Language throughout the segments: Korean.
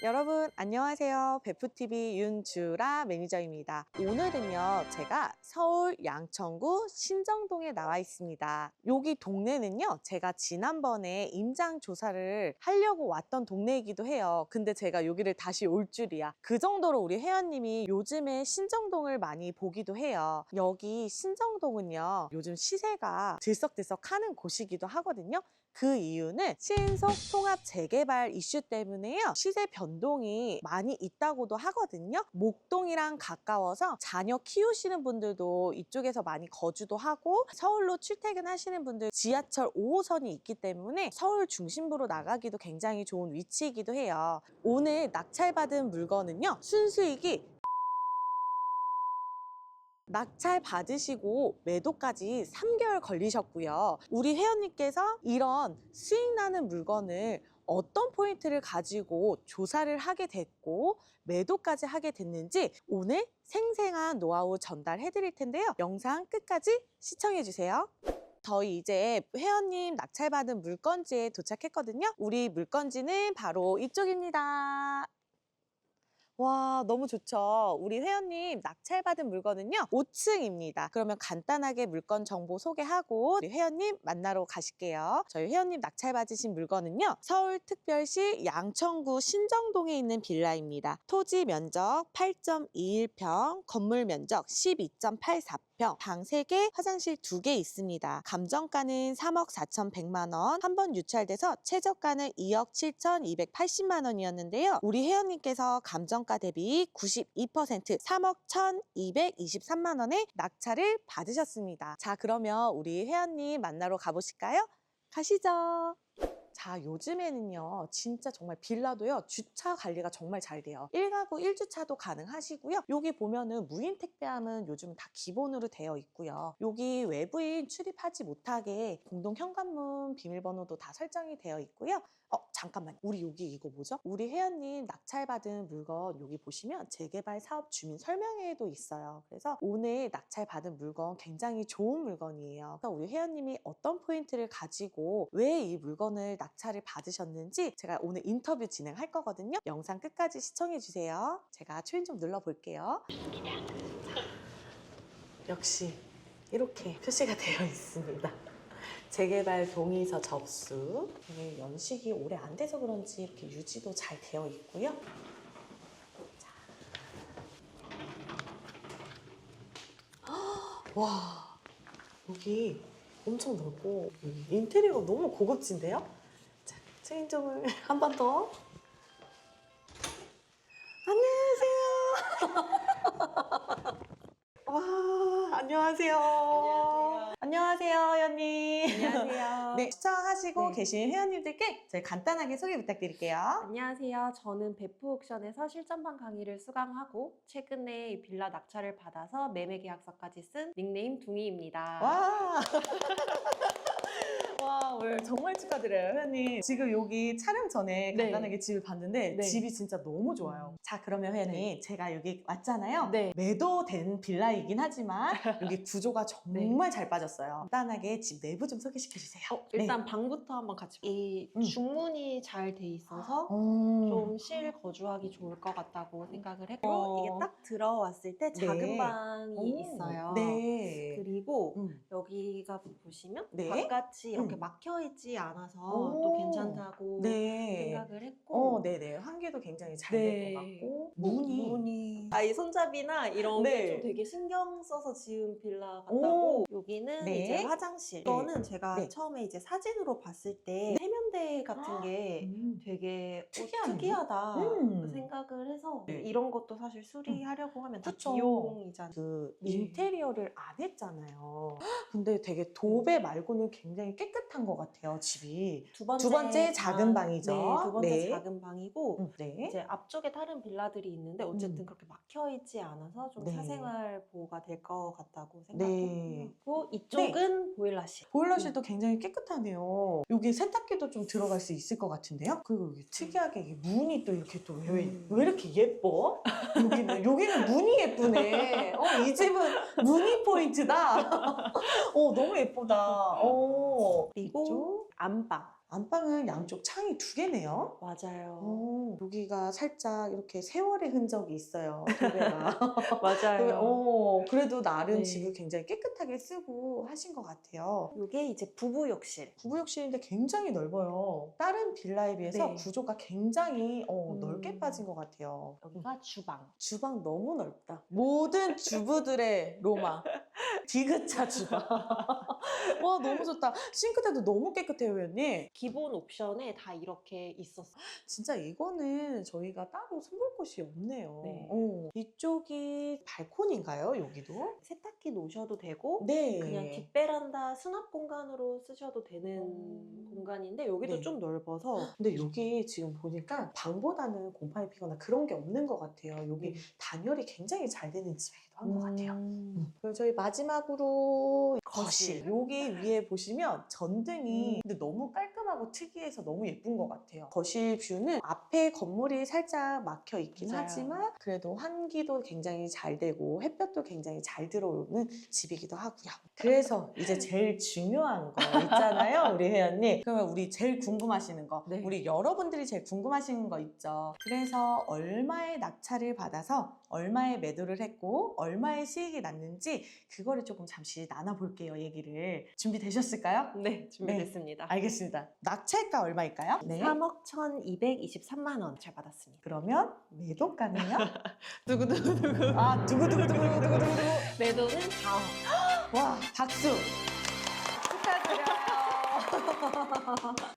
여러분 안녕하세요. 베프TV 윤주라 매니저입니다. 오늘은요 제가 서울 양천구 신정동에 나와 있습니다. 여기 동네는요 제가 지난번에 임장 조사를 하려고 왔던 동네이기도 해요. 근데 제가 여기를 다시 올 줄이야. 그 정도로 우리 회원님이 요즘에 신정동을 많이 보기도 해요. 여기 신정동은요 요즘 시세가 들썩들썩 하는 곳이기도 하거든요. 그 이유는 신속 통합 재개발 이슈 때문에요. 시세 변동이 많이 있다고도 하거든요. 목동이랑 가까워서 자녀 키우시는 분들도 이쪽에서 많이 거주도 하고 서울로 출퇴근하시는 분들 지하철 5호선이 있기 때문에 서울 중심부로 나가기도 굉장히 좋은 위치이기도 해요. 오늘 낙찰받은 물건은요. 순수익이 낙찰 받으시고 매도까지 3개월 걸리셨고요. 우리 회원님께서 이런 수익 나는 물건을 어떤 포인트를 가지고 조사를 하게 됐고 매도까지 하게 됐는지 오늘 생생한 노하우 전달해 드릴 텐데요. 영상 끝까지 시청해 주세요. 저희 이제 회원님 낙찰받은 물건지에 도착했거든요. 우리 물건지는 바로 이쪽입니다. 와, 너무 좋죠. 우리 회원님 낙찰받은 물건은요, 5층입니다. 그러면 간단하게 물건 정보 소개하고 우리 회원님 만나러 가실게요. 저희 회원님 낙찰받으신 물건은요, 서울특별시 양천구 신정동에 있는 빌라입니다. 토지 면적 8.21평, 건물 면적 12.84평. 방 3개, 화장실 2개 있습니다. 감정가는 3억 4,100만 원, 한 번 유찰돼서 최저가는 2억 7,280만 원이었는데요. 우리 회원님께서 감정가 대비 92% 3억 1,223만 원의 낙찰을 받으셨습니다. 자, 그러면 우리 회원님 만나러 가보실까요? 가시죠. 자, 요즘에는요, 진짜 정말 빌라도요, 주차 관리가 정말 잘 돼요. 1가구 1주차도 가능하시고요. 여기 보면은 무인 택배함은 요즘 다 기본으로 되어 있고요. 여기 외부인 출입하지 못하게 공동 현관문 비밀번호도 다 설정이 되어 있고요. 어, 잠깐만. 우리 여기 이거 뭐죠? 우리 회원님 낙찰받은 물건 여기 보시면 재개발 사업 주민 설명회도 있어요. 그래서 오늘 낙찰받은 물건 굉장히 좋은 물건이에요. 그래서 우리 회원님이 어떤 포인트를 가지고 왜 이 물건을 낙찰을 받으셨는지 제가 오늘 인터뷰 진행할 거거든요. 영상 끝까지 시청해 주세요. 제가 초인 좀 눌러 볼게요. 역시 이렇게 표시가 되어 있습니다. 재개발 동의서 접수. 이게 연식이 오래 안 돼서 그런지 이렇게 유지도 잘 되어 있고요. 자. 헉, 와, 여기 엄청 넓고 인테리어가 너무 고급진데요? 자, 체인점을 한 번 더. 안녕하세요. 와, 안녕하세요. 안녕하세요, 회원님. 안녕하세요. 네, 시청하시고 네. 계신 회원님들께 저희 간단하게 소개 부탁드릴게요. 안녕하세요. 저는 베프 옥션에서 실전반 강의를 수강하고 최근에 이 빌라 낙찰을 받아서 매매 계약서까지 쓴 닉네임 둥이입니다. 와. 와, 오늘 정말 축하드려요, 회원님. 지금 여기 촬영 전에 네. 간단하게 집을 봤는데 네. 집이 진짜 너무 좋아요. 자, 그러면 회원님, 네. 제가 여기 왔잖아요. 네. 매도된 빌라이긴 하지만 여기 구조가 정말 잘 빠졌어요. 간단하게 집 내부 좀 소개시켜 주세요. 어, 일단 방부터 한번 같이 이 네. 음. 중문이 잘 돼 있어서 좀좀실 거주하기 좋을 것 같다고 생각을 했고 어. 이게 딱 들어왔을 때 작은 네. 방이 있어요. 네. 그리고 음. 여기가 보시면 네. 바깥이 이렇게 음. 막혀 있지 않아서 오. 또 괜찮다고 네. 생각을 했고 어, 네네. 환기도 굉장히 잘될 네. 것 같고. 뭐, 문이. 문이. 아, 이 손잡이나 이런 네. 게좀 되게 신경 써서 지은 빌라 같다고. 여기는 네. 이제 화장실. 이거는 제가 네. 처음에 이제 사진으로 봤을 때 세면대 같은 게 음. 되게 어, 특이하네. 특이하다 음. 생각을 해서 네. 이런 것도 사실 수리하려고 하면 다 그쵸. 비용이잖아요. 그 네. 인테리어를 안 했잖아요. 근데 되게 도배 말고는 굉장히 깨끗한 것 같아요, 집이. 두 번째, 두 번째 작은 방. 방이죠. 네, 두 번째 네. 작은 방이고 음, 네. 이제 앞쪽에 다른 빌라들이 있는데 어쨌든 음. 그렇게 막혀 있지 않아서 좀 네. 사생활 보호가 될 것 같다고 네. 생각했고 이쪽은 보일러실. 보일러실도 굉장히 깨끗하네요. 여기 세탁기도 좀 들어갈 수 있을 것 같은데요? 그리고 여기 특이하게 이게 문이 또 이렇게 또왜 음. 왜 이렇게 예뻐? 여기는 여기는 문이 예쁘네. 어, 이 집은 문이 포인트다. 어, 너무 예쁘다. 어. 그리고? 안방. 안방은 양쪽 창이 두 개네요. 맞아요. 오, 여기가 살짝 이렇게 세월의 흔적이 있어요. 맞아요. 어, 그래도 나름 네. 집을 굉장히 깨끗하게 쓰고 하신 것 같아요. 이게 이제 부부 욕실. 부부 욕실인데 굉장히 넓어요. 다른 빌라에 비해서 네. 구조가 굉장히 어, 음. 넓게 빠진 것 같아요. 여기가 주방. 주방 너무 넓다. 모든 주부들의 로마. 디귿자 주방. 와, 너무 좋다. 싱크대도 너무 깨끗해요, 회원님. 기본 옵션에 다 이렇게 있었어요. 진짜 이거는 저희가 따로 손볼 곳이 없네요. 네. 어, 이쪽이 발코니인가요, 여기도? 세탁기 놓으셔도 되고 네. 그냥 뒷베란다 수납 공간으로 쓰셔도 되는 음. 공간인데 여기도 네. 좀 넓어서 근데 여기 지금 보니까 방보다는 곰팡이 피거나 그런 게 없는 것 같아요. 여기 단열이 굉장히 잘 되는 집이기도 한것 같아요. 음. 그리고 저희 마지막으로 거실. 거실. 여기 위에 보시면 전등이 근데 너무 깔끔하고 특이해서 너무 예쁜 것 같아요. 거실 뷰는 앞에 건물이 살짝 막혀 있긴 맞아요. 하지만 그래도 환기도 굉장히 잘 되고 햇볕도 굉장히 잘 들어오는 집이기도 하고요. 그래서 이제 제일 중요한 거 있잖아요, 우리 회원님. 그러면 우리 제일 궁금하시는 거, 네. 우리 여러분들이 제일 궁금하시는 거 있죠. 그래서 얼마의 낙찰을 받아서 얼마의 매도를 했고 얼마의 수익이 났는지 그거를 조금 잠시 나눠볼게요, 얘기를. 준비되셨을까요? 네 준비됐습니다. 알겠습니다. 낙찰가 얼마일까요? 네. 3억 1,223만 원 잘 받았습니다. 그러면 매도가는요? 두구두구두구. 아, 두구두구두구두구두구. 매도는 4억. 와, 박수! 축하드려요.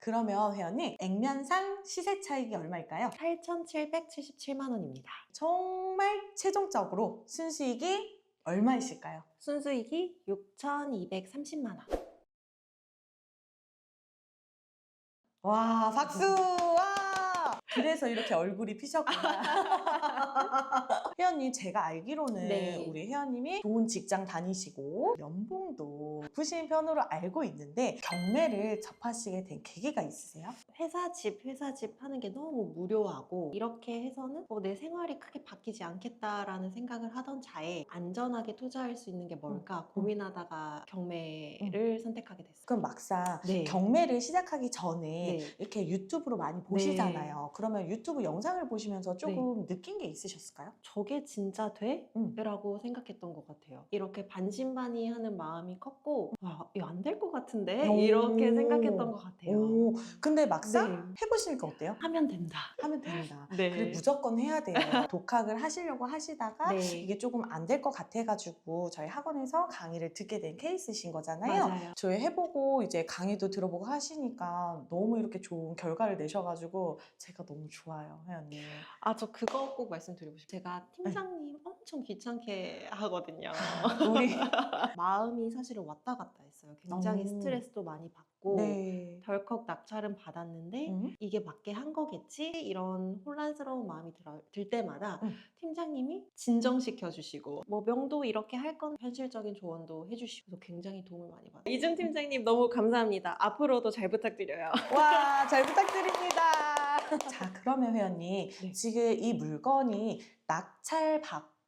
그러면 회원님, 액면상 시세 차익이 얼마일까요? 8,777만 원입니다. 정말 최종적으로 순수익이 얼마이실까요? 순수익이 6,230만 원. 와, 박수! 와! 그래서 이렇게 얼굴이 피셨구나. 회원님, 제가 알기로는 네. 우리 회원님이 좋은 직장 다니시고 연봉도 높으신 편으로 알고 있는데 경매를 접하시게 된 계기가 있으세요? 회사 집, 회사 집 하는 게 너무 무료하고 이렇게 해서는 어, 내 생활이 크게 바뀌지 않겠다라는 생각을 하던 차에 안전하게 투자할 수 있는 게 뭘까 고민하다가 경매를 선택하게 됐어요. 그럼 막상 네. 경매를 시작하기 전에 네. 이렇게 유튜브로 많이 보시잖아요. 그러면 유튜브 영상을 보시면서 조금 느낀 게 있으셨을까요? 저게 진짜 돼? 음. 라고 생각했던 것 같아요. 이렇게 반신반의하는 마음이 컸고 와, 이거 안 될 것 같은데? 오. 이렇게 생각했던 것 같아요. 오, 근데 막상 네. 해보시니까 어때요? 하면 된다. 하면 된다. 네. 그래 무조건 해야 돼요. 독학을 하시려고 하시다가 네. 이게 조금 안 될 것 같아가지고 저희 학원에서 강의를 듣게 된 케이스신 거잖아요. 맞아요. 저희 해보고 이제 강의도 들어보고 하시니까 너무 이렇게 좋은 결과를 내셔가지고 제가 너무 좋아요, 회원님. 아, 저 그거 꼭 말씀드리고 싶어요. 제가 네. 팀장님 엄청 귀찮게 하거든요. 우리 마음이 사실은 왔다 갔다 했어요. 굉장히 오. 스트레스도 많이 받고 네. 덜컥 낙찰은 받았는데 음. 이게 맞게 한 거겠지? 이런 혼란스러운 마음이 들어, 들 때마다 음. 팀장님이 진정시켜 주시고 뭐 명도 이렇게 할 건 현실적인 조언도 해주시고 굉장히 도움을 많이 받아요. 이준 팀장님 너무 감사합니다. 앞으로도 잘 부탁드려요. 와, 잘 부탁드립니다. 자, 그러면 회원님, 네. 지금 이 물건이 낙찰 받고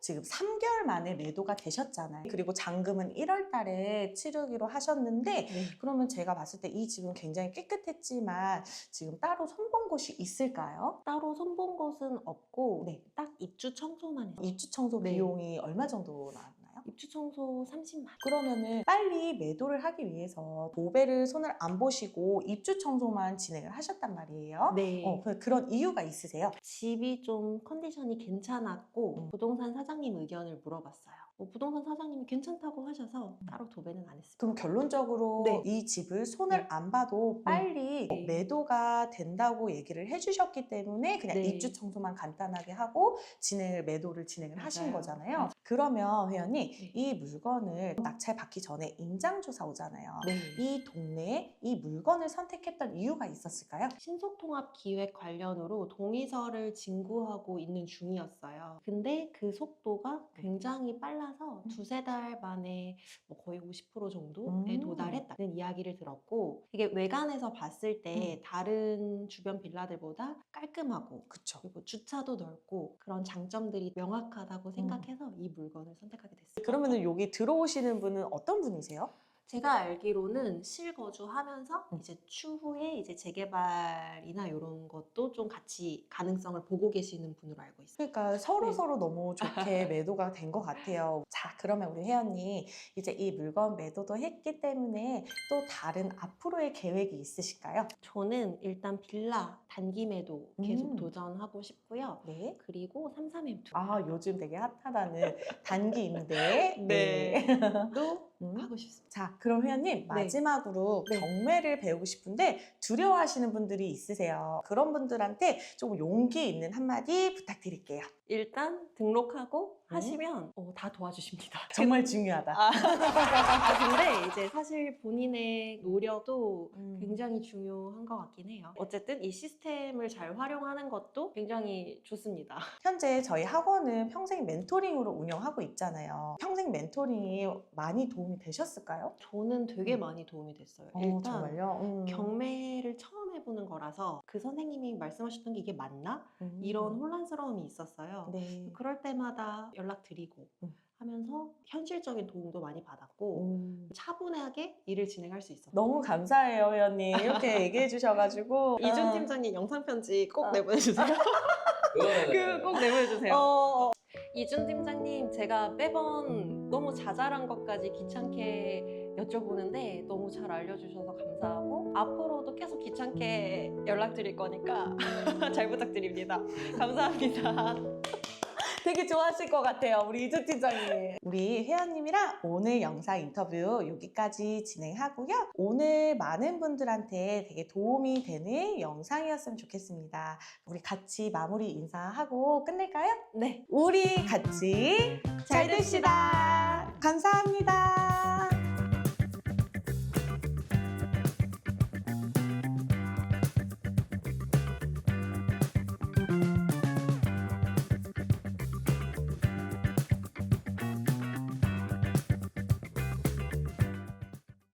지금 3개월 만에 매도가 되셨잖아요. 그리고 잔금은 1월 달에 치르기로 하셨는데 네. 그러면 제가 봤을 때 이 집은 굉장히 깨끗했지만 지금 따로 손본 곳이 있을까요? 따로 손본 것은 없고 네. 딱 입주 청소만 했어요. 입주 청소 네. 비용이 얼마 정도 나왔나요? 입주 청소 30만. 그러면은 빨리 매도를 하기 위해서 도배를 손을 안 보시고 입주 청소만 진행을 하셨단 말이에요. 네. 어, 그- 그런 이유가 있으세요? 집이 좀 컨디션이 괜찮았고 음. 부동산 사장님 의견을 물어봤어요. 뭐 부동산 사장님이 괜찮다고 하셔서 따로 도배는 안 했습니다. 그럼 결론적으로 네. 이 집을 손을 네. 안 봐도 빨리 네. 매도가 된다고 얘기를 해주셨기 때문에 그냥 네. 입주 청소만 간단하게 하고 진행을 매도를 진행을 하신 맞아요. 거잖아요. 맞아요. 그러면 회원님 네. 이 물건을 낙찰 받기 전에 임장 조사 오잖아요. 네. 이 동네에 이 물건을 선택했던 이유가 있었을까요? 신속통합 기획 관련으로 동의서를 진구하고 있는 중이었어요. 근데 그 속도가 굉장히 빨라 서 음. 두세 달 만에 뭐 거의 50% 정도에 음. 도달했다는 이야기를 들었고 이게 외관에서 봤을 때 음. 다른 주변 빌라들보다 깔끔하고 그쵸. 그리고 주차도 넓고 그런 장점들이 명확하다고 생각해서 이 물건을 선택하게 됐어요. 그러면은 여기 들어오시는 분은 어떤 분이세요? 제가 알기로는 실거주하면서 음. 이제 추후에 이제 재개발이나 이런 것도 좀 같이 가능성을 보고 계시는 분으로 알고 있어요. 그러니까 서로 네. 서로 너무 좋게 매도가 된 것 같아요. 자, 그러면 우리 혜연님 이제 이 물건 매도도 했기 때문에 또 다른 앞으로의 계획이 있으실까요? 저는 일단 빌라 단기 매도 계속 음. 도전하고 싶고요. 네. 그리고 33M2도 아, 요즘 되게 핫하다는 단기 임대. 네. 음. 하고 싶습니다. 자, 그럼 회원님 마지막으로 네. 경매를 배우고 싶은데 두려워하시는 분들이 있으세요. 그런 분들한테 조금 용기 있는 한마디 부탁드릴게요. 일단 등록하고 음. 하시면 어, 다 도와주십니다. 정말 중요하다. 아, 아, 근데 이제 사실 본인의 노력도 음. 굉장히 중요한 것 같긴 해요. 어쨌든 이 시스템을 잘 활용하는 것도 굉장히 좋습니다. 현재 저희 학원은 평생 멘토링으로 운영하고 있잖아요. 평생 멘토링이 많이 도움이 되셨을까요? 저는 되게 음. 많이 도움이 됐어요. 어, 일단 정말요? 음. 경매를 처음 해보는 거라서 그 선생님이 말씀하셨던 게 이게 맞나? 음. 이런 혼란스러움이 있었어요. 네. 그럴 때마다 연락드리고 음. 하면서 현실적인 도움도 많이 받았고 음. 차분하게 일을 진행할 수 있었어요. 너무 감사해요, 회원님. 이렇게 얘기해 주셔가지고. 이준 아. 팀장님 영상 편지 꼭 아. 내보내주세요. 그 꼭 내보내주세요. 어, 어. 이준 팀장님 제가 매번 너무 자잘한 것까지 귀찮게 여쭤보는데 너무 잘 알려주셔서 감사하고 앞으로도 계속 귀찮게 연락드릴 거니까 잘 부탁드립니다. 감사합니다. 되게 좋아하실 것 같아요, 우리 이주 팀장님. 우리 혜연님이랑 오늘 영상 인터뷰 여기까지 진행하고요. 오늘 많은 분들한테 되게 도움이 되는 영상이었으면 좋겠습니다. 우리 같이 마무리 인사하고 끝낼까요? 네. 우리 같이 잘 됩시다. 감사합니다.